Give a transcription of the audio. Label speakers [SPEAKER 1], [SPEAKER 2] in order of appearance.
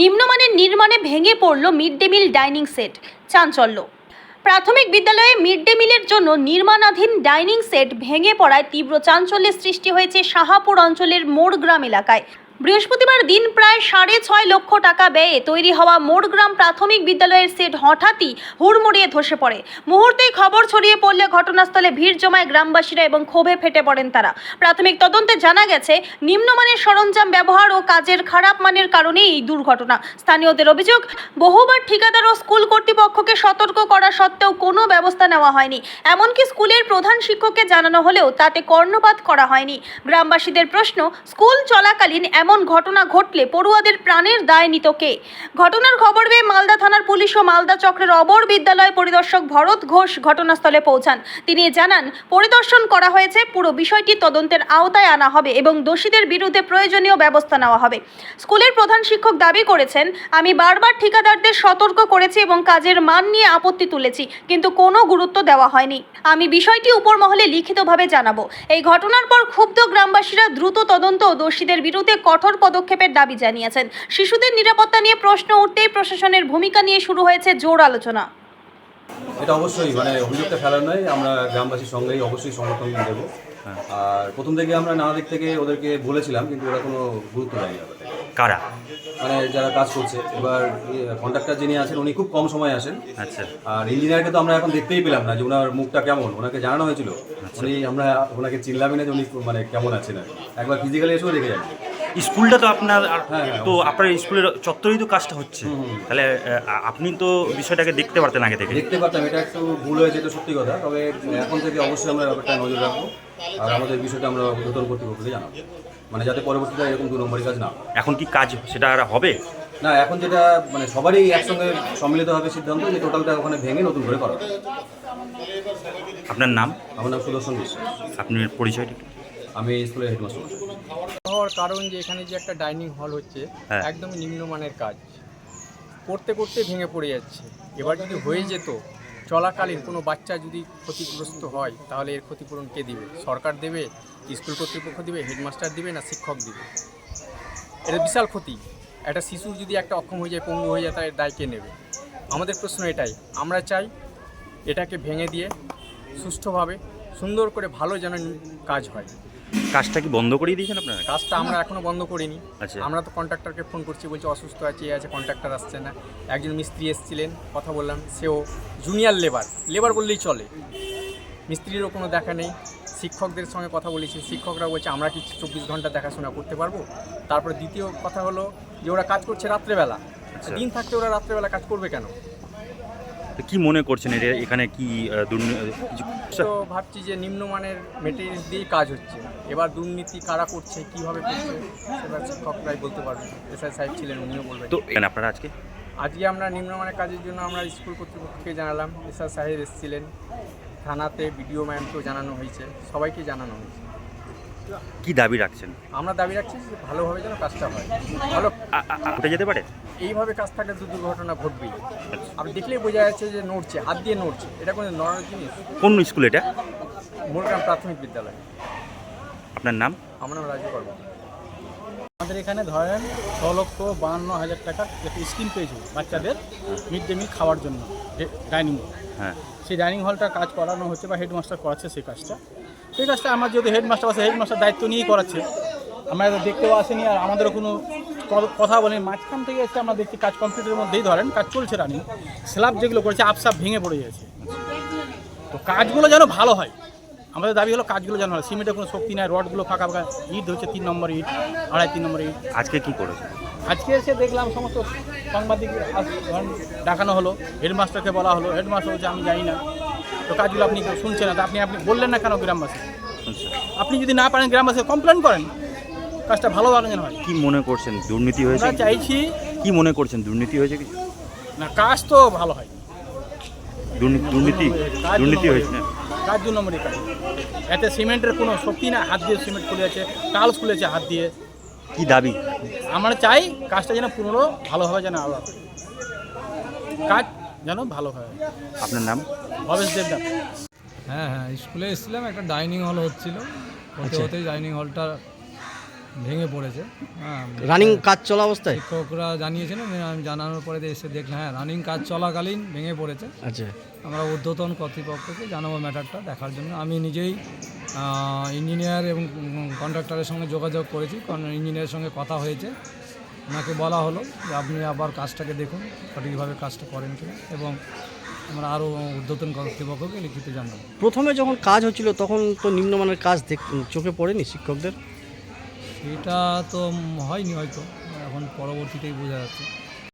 [SPEAKER 1] নিম্নমানের নির্মাণে ভেঙে পড়ল mid day meal dining set, চাঞ্চল্য। প্রাথমিক বিদ্যালয়ে মিড ডে মিলের জন্য নির্মাণাধীন ডাইনিং সেট ভেঙে পড়ায় তীব্র চাঞ্চল্যের সৃষ্টি হয়েছে শাহাপুর অঞ্চলের মোড়গ্রাম এলাকায়। বৃহস্পতিবার দিন প্রায় সাড়ে ছয় লক্ষ টাকা ব্যয়ে তৈরি হওয়া মোড়গ্রাম প্রাথমিক বিদ্যালয়ের সেট হঠাৎই হুড়মুড়িয়ে ধসে পড়ে। মুহূর্তেই খবর ছড়িয়ে পড়লে ঘটনাস্থলে ভিড় জমায় গ্রামবাসীরা এবং ক্ষোভে ফেটে পড়েন তারা। প্রাথমিক তদন্তে জানা গেছে, নিম্নমানের সরঞ্জাম ব্যবহার ও কাজের খারাপ মানের কারণেই এই দুর্ঘটনা। স্থানীয়দের অভিযোগ, বহুবার ঠিকাদার ও স্কুল কর্তৃপক্ষকে সতর্ক করা সত্ত্বেও কোনো ব্যবস্থা নেওয়া হয়নি। এমনকি স্কুলের প্রধান শিক্ষককে জানানো হলেও তাতে কর্ণপাত করা হয়নি। গ্রামবাসীদের প্রশ্ন, স্কুল চলাকালীন এমন ঘটনা ঘটলে পড়ুয়াদের প্রাণের দায় নিত কে? ঘটনার খবর পেয়ে মালদা থানার পুলিশ ও মালদা চক্রের অবর বিদ্যালয় পরিদর্শক ভরত ঘোষ ঘটনাস্থলে পৌঁছান। তিনি জানান, পরিদর্শন করা হয়েছে, পুরো বিষয়টি তদন্তের আওতায় আনা হবে এবং দোষীদের বিরুদ্ধে প্রয়োজনীয় ব্যবস্থা নেওয়া হবে। স্কুলের প্রধান শিক্ষক দাবি করেছেন, আমি বারবার ঠিকাদারদের সতর্ক করেছি এবং কাজের মান নিয়ে আপত্তি তুলেছি, কিন্তু কোনো গুরুত্ব দেওয়া হয়নি। আমি বিষয়টি উপর মহলে লিখিতভাবে জানাব। এই ঘটনার পর ক্ষুব্ধ গ্রামবাসীরা দ্রুত তদন্ত ও দোষীদের বিরুদ্ধে কঠোর পদক্ষেপের দাবি জানিয়েছেন। শিশুদের নিরাপত্তা নিয়ে প্রশ্ন উঠতেই প্রশাসনের ভূমিকা নিয়ে শুরু হয়েছে জোর আলোচনা।
[SPEAKER 2] এটা অবশ্যই মানে অভিযোগটা ফেলার নয় আমরা গ্রামবাসীর সঙ্গেই অবশ্যই সমর্থন দেব। আর প্রথম থেকে আমরা নানা দিক থেকে ওদেরকে বলেছিলাম কিন্তু ওরা কোনো গুরুত্ব দেয়নি
[SPEAKER 3] কারা?
[SPEAKER 2] মানে যারা কাজ করছে এবার কন্ট্রাক্টর যিনি আছেন উনি খুব কম সময় আসেন।
[SPEAKER 3] আচ্ছা।
[SPEAKER 2] আর ইঞ্জিনিয়ারকে তো আমরা এখন দেখতেই পেলাম না যে ওনার মুখটা কেমন ওনাকে জানানো হয়েছিল। উনি আমরা ওনাকে চিনলামই না যে উনি মানে কেমন আছেন একবার ফিজিক্যালি এসেও দেখে যান।
[SPEAKER 3] স্কুলটা তো আপনার
[SPEAKER 2] হ্যাঁ, হ্যাঁ,
[SPEAKER 3] তো আপনার স্কুলের চত্বরেই তো কাজটা হচ্ছে। তাহলে আপনি তো বিষয়টাকে দেখতে পারতেন আগে থেকে।
[SPEAKER 2] দেখতে পারতাম এটা একটু ভুল হয়েছে এটা সত্যি কথা তবে এখন থেকে অবশ্যই আমরা ব্যাপারটা নজর রাখব আর আমাদের বিষয়টা আমরা নতুন কর্তৃপক্ষকে জানাব। মানে যাতে পরবর্তীতে এরকম দু নম্বরই কাজ না
[SPEAKER 3] এখন কি কাজ সেটা আর হবে?
[SPEAKER 2] না এখন যেটা মানে সবারই একসঙ্গে সম্মিলিতভাবে সিদ্ধান্ত যে টোটালটা ওখানে ভেঙে নতুন করে করা
[SPEAKER 3] আপনার নাম?
[SPEAKER 2] আমার নাম সুদর্শন বিশ্বাস।
[SPEAKER 3] আপনার পরিচয়টা
[SPEAKER 2] আমি স্কুলের হেডমাস্টার।
[SPEAKER 4] হওয়ার কারণ যে এখানে যে একটা ডাইনিং হল হচ্ছে
[SPEAKER 3] হ্যাঁ।
[SPEAKER 4] একদমই নিম্নমানের কাজ। করতে করতে ভেঙে পড়ে যাচ্ছে। এবার যদি হয়ে যেত চলাকালীন কোনো বাচ্চা যদি ক্ষতিগ্রস্ত হয় তাহলে এর ক্ষতিপূরণ কে দিবে? সরকার দেবে? স্কুল কর্তৃপক্ষ দিবে? হেডমাস্টার দিবে না শিক্ষক দিবে? এটা বিশাল ক্ষতি। একটা শিশু যদি একটা অক্ষম হয়ে যায় পঙ্গু হয়ে যায় তার দায় কে নেবে? আমাদের প্রশ্ন এটাই। আমরা চাই এটাকে ভেঙে দিয়ে সুষ্ঠুভাবে সুন্দর করে ভালো যেন কাজ হয়।
[SPEAKER 3] কাজটা কি বন্ধ করিয়ে দিয়েছেন আপনারা?
[SPEAKER 4] কাজটা আমরা এখনও বন্ধ করিনি।
[SPEAKER 3] আচ্ছা।
[SPEAKER 4] আমরা তো কন্ট্রাক্টরকে ফোন করছি বলছে অসুস্থ আছে এ আছে কন্ট্রাক্টর আসছে না। একজন মিস্ত্রি এসেছিলেন কথা বললাম সেও জুনিয়র লেবার লেবার বললেই চলে। মিস্ত্রিরও কোনো দেখা নেই। শিক্ষকদের সঙ্গে কথা বলেছি শিক্ষকরা বলছে আমরা কি চব্বিশ ঘণ্টা দেখাশোনা করতে পারব? তারপরে দ্বিতীয় কথা হলো যে ওরা কাজ করছে রাত্রেবেলা।
[SPEAKER 3] আচ্ছা।
[SPEAKER 4] দিন থাকতে ওরা রাত্রেবেলা কাজ করবে কেন?
[SPEAKER 3] কি মনে করছেন এটা এখানে কি
[SPEAKER 4] তো ভাবছি যে নিম্নমানের মেটেরিয়ালস দিয়েই কাজ হচ্ছে। এবার দুর্নীতি কারা করছে কীভাবে করছে সেটা শিক্ষকরাই বলতে পারবে এসআই সাহেব ছিলেন উনিও বলবেন।
[SPEAKER 3] তো এখানে আপনারা আজকে?
[SPEAKER 4] আজকে আমরা নিম্নমানের কাজের জন্য আমরা স্কুল কর্তৃপক্ষকে জানালাম। এসআর সাহেব এসেছিলেন। থানাতে বিডিও ম্যামকেও জানানো হয়েছে। সবাইকে জানানো হয়েছে।
[SPEAKER 3] কি দাবি রাখছেন?
[SPEAKER 4] আমরা দাবি রাখছি যে ভালোভাবে যেন কাজটা হয়। ভালো
[SPEAKER 3] যেতে পারে?
[SPEAKER 4] এইভাবে কাজ থাকলে তো দুর্ঘটনা ঘটবেই আপনি দেখলেই বোঝা যাচ্ছে যে নড়ছে হাত দিয়ে নড়ছে। এটা কোনো নড়ার জিনিস?
[SPEAKER 3] কোন স্কুল এটা?
[SPEAKER 4] মোরগ্রাম প্রাথমিক বিদ্যালয়।
[SPEAKER 3] আপনার নাম?
[SPEAKER 4] আমার নাম রাজু কর্ম
[SPEAKER 5] আমাদের এখানে ধরেন ছ লক্ষ বাহান্ন হাজার টাকা একটা স্কিম পেয়েছে বাচ্চাদের মিড ডে মিল খাওয়ার জন্য ডাইনিং হল।
[SPEAKER 3] হ্যাঁ।
[SPEAKER 5] সেই ডাইনিং হলটা কাজ করানো হচ্ছে বা হেডমাস্টার করাচ্ছে সেই কাজটা। সেই কাজটা আমার যেহেতু হেডমাস্টার আছে হেডমাস্টার দায়িত্ব নিয়েই করাচ্ছে। আমরা তো দেখতেও আসেনি আর আমাদেরও কোনো কথা বলেনি। মাঝখান থেকে এসে আমরা দেখছি কাজ কমপ্লিটের মধ্যেই ধরেন কাজ চলছে রানিং। স্ল্যাব যেগুলো করেছে আপসাপ ভেঙে পড়ে গেছে। তো কাজগুলো যেন ভালো হয়। আমাদের দাবি হলো কাজগুলো যেন হয়। সিমেন্টের কোনো শক্তি নাই রডগুলো ফাঁকা ফাঁকা ইট হচ্ছে তিন নম্বর ইট আড়াই তিন নম্বর ইট।
[SPEAKER 3] আজকে কি করেছে?
[SPEAKER 5] আজকে এসে দেখলাম সমস্ত সাংবাদিক ডাকানো হলো। হেডমাস্টারকে বলা হলো। হেডমাস্টার বলছে আমি জানি না। তো কাজগুলো আপনি শুনছেন না। তো আপনি আপনি বললেন না কেন গ্রামবাসী?
[SPEAKER 3] আচ্ছা।
[SPEAKER 5] আপনি যদি না পারেন গ্রামবাসী কমপ্লেন করেন। কাজটা ভালোভাবে যেন হয়।
[SPEAKER 3] কি মনে করছেন দুর্নীতি হয়েছে?
[SPEAKER 5] আমরা চাইছি
[SPEAKER 3] কি মনে করছেন দুর্নীতি হয়েছে কি?
[SPEAKER 5] না কাজ তো ভালো হয়।
[SPEAKER 3] দুর্নীতি দুর্নীতি
[SPEAKER 5] কাজ
[SPEAKER 3] দুর্নীতি হয়েছে না?
[SPEAKER 5] কাজ দু নম্বরই কাজ। এতে সিমেন্টের কোনো শক্তি না হাত দিয়ে সিমেন্ট খুলেছে টালস খুলেছে হাত দিয়ে।
[SPEAKER 3] কি দাবি?
[SPEAKER 5] আমরা চাই কাজটা যেন পুরো ভালোভাবে যেন আবার হয়। কাজ যেন ভালো হয়।
[SPEAKER 3] আপনার নাম?
[SPEAKER 5] ভবেশ দেবনাথ।
[SPEAKER 6] হ্যাঁ হ্যাঁ স্কুলে এসেছিলাম একটা ডাইনিং হল হচ্ছিল। হতে
[SPEAKER 3] আচ্ছা।
[SPEAKER 6] হতেই ডাইনিং হলটা ভেঙে পড়েছে। হ্যাঁ
[SPEAKER 7] রানিং কাজ চলা অবস্থায়?
[SPEAKER 6] শিক্ষকরা জানিয়েছেন আমি জানানোর পরে এসে দেখলাম হ্যাঁ রানিং কাজ চলাকালীন ভেঙে পড়েছে।
[SPEAKER 7] আচ্ছা।
[SPEAKER 6] আমরা ঊর্ধ্বতন কর্তৃপক্ষকে জানাব ম্যাটারটা দেখার জন্য। আমি নিজেই ইঞ্জিনিয়ার এবং কন্ট্রাক্টরের সঙ্গে যোগাযোগ করেছি ইঞ্জিনিয়ারের সঙ্গে কথা হয়েছে। ওনাকে বলা হলো যে আপনি আবার কাজটাকে দেখুন সঠিকভাবে কাজটা করেন কিনা। এবং আমরা আরও ঊর্ধ্বতন কর্তৃপক্ষকে লিখিত জানাব।
[SPEAKER 7] প্রথমে যখন কাজ হচ্ছিল তখন তো নিম্নমানের কাজ দেখ চোখে পড়েনি শিক্ষকদের?
[SPEAKER 6] সেটা তো হয়নি হয়তো এখন পরবর্তীতেই বোঝা যাচ্ছে।